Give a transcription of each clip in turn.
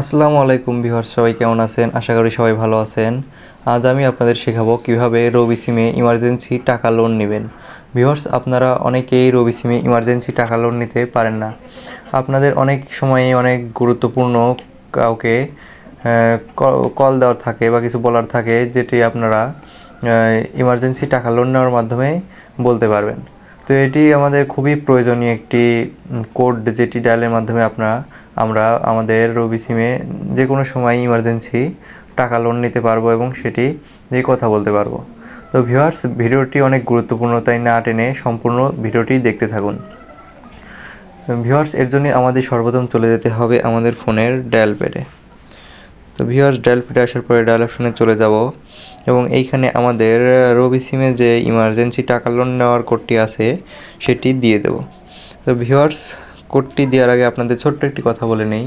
আসসালামু আলাইকুম বিহার সবাই কেমন আছেন? আশা করি সবাই ভালো আছেন। আজ আমি আপনাদের শেখাবো কীভাবে রবি সিমে ইমার্জেন্সি টাকা লোন নেবেন। ভিউয়ার্স, আপনারা অনেকেই রবি সিমে ইমার্জেন্সি টাকা লোন নিতে পারেন না। আপনাদের অনেক সময়ে অনেক গুরুত্বপূর্ণ কাউকে কল দেওয়ার থাকে বা কিছু বলার থাকে যেটি আপনারা ইমার্জেন্সি টাকা লোন নেওয়ার মাধ্যমে বলতে পারবেন। তো এটি আমাদের খুবই প্রয়োজনীয় একটি কোড যেটি ডায়ালের মাধ্যমে আপনারা আমরা আমাদের রবি সিমে যে কোনো সময় ইমার্জেন্সি টাকা লোন নিতে পারব এবং সেটি যে কথা বলতে পারব। তো ভিউয়ার্স ভিডিওটি অনেক গুরুত্বপূর্ণ, তাই না টেনে সম্পূর্ণ ভিডিওটি দেখতে থাকুন। ভিউয়ার্স এর জন্য আমাদের সর্বপ্রথম চলে যেতে হবে আমাদের ফোনের ডায়াল প্যাডে তো ভিউয়ার্স ডায়াল প্যাডে আসার পরে ডায়াল অপশনে চলে যাব এবং এইখানে আমাদের রবি সিমে যে ইমার্জেন্সি টাকা লোন নেওয়ার কোডটি আছে, সেটি দিয়ে দেব। তো ভিউয়ার্স কোডটি দেওয়ার আগে আপনাদের ছোট্ট একটি কথা বলে নেই।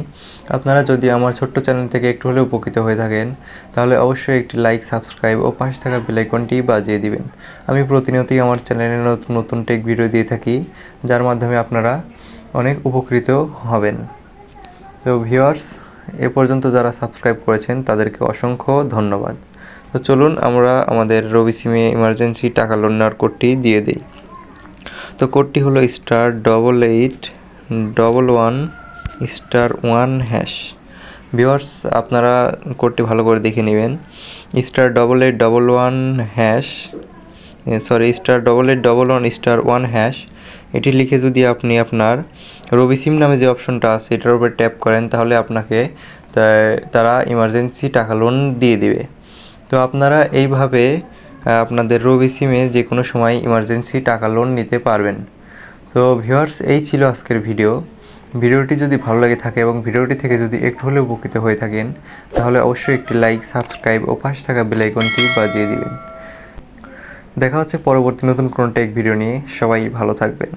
আপনারা যদি আমার ছোট্ট চ্যানেল থেকে একটু হলেও উপকৃত হয়ে থাকেন, তাহলে অবশ্যই একটি লাইক সাবস্ক্রাইব ও পাশে থাকা বেলাইকনটি বাজিয়ে দিবেন। আমি প্রতিনিয়তই আমার চ্যানেলে নতুন নতুন টেক ভিডিও দিয়ে থাকি, যার মাধ্যমে আপনারা অনেক উপকৃত হবেন। তো ভিউয়ার্স এ পর্যন্ত যারা সাবস্ক্রাইব করেছেন, তাদেরকে অসংখ্য ধন্যবাদ। তো চলুন আমরা আমাদের রবি সিমে ইমার্জেন্সি টাকা লোন নেওয়ার কোডটি দিয়ে দিই। তো কোডটি হলো star double eight double one star one hash viewers আপনারা কোডটি ভালো করে দেখে নেবেন। Star double eight double one hash sorry star double eight double one star one hash এটি লিখে যদি আপনি আপনার রবি সিম নামে যে অপশনটা আছে, এটার উপরে ট্যাপ করেন, তাহলে আপনাকে তারা ইমার্জেন্সি টাকা লোন দিয়ে দিবে। তো আপনারা এইভাবে আপনাদের রবি সিমে যে কোনো সময় ইমার্জেন্সি টাকা লোন নিতে পারবেন। তো ভিউয়ার্স, এই ছিল আজকের ভিডিও। ভিডিওটি যদি ভালো লাগে থাকে এবং ভিডিওটি থেকে যদি একটু হলেও উপকৃত হয়ে থাকেন, তাহলে অবশ্যই একটি লাইক, সাবস্ক্রাইব ও পাশে থাকা বেলাইকনটি বাজিয়ে দিবেন। দেখা হচ্ছে পরবর্তী নতুন কোনো টেক ভিডিও নিয়ে। সবাই ভালো থাকবেন।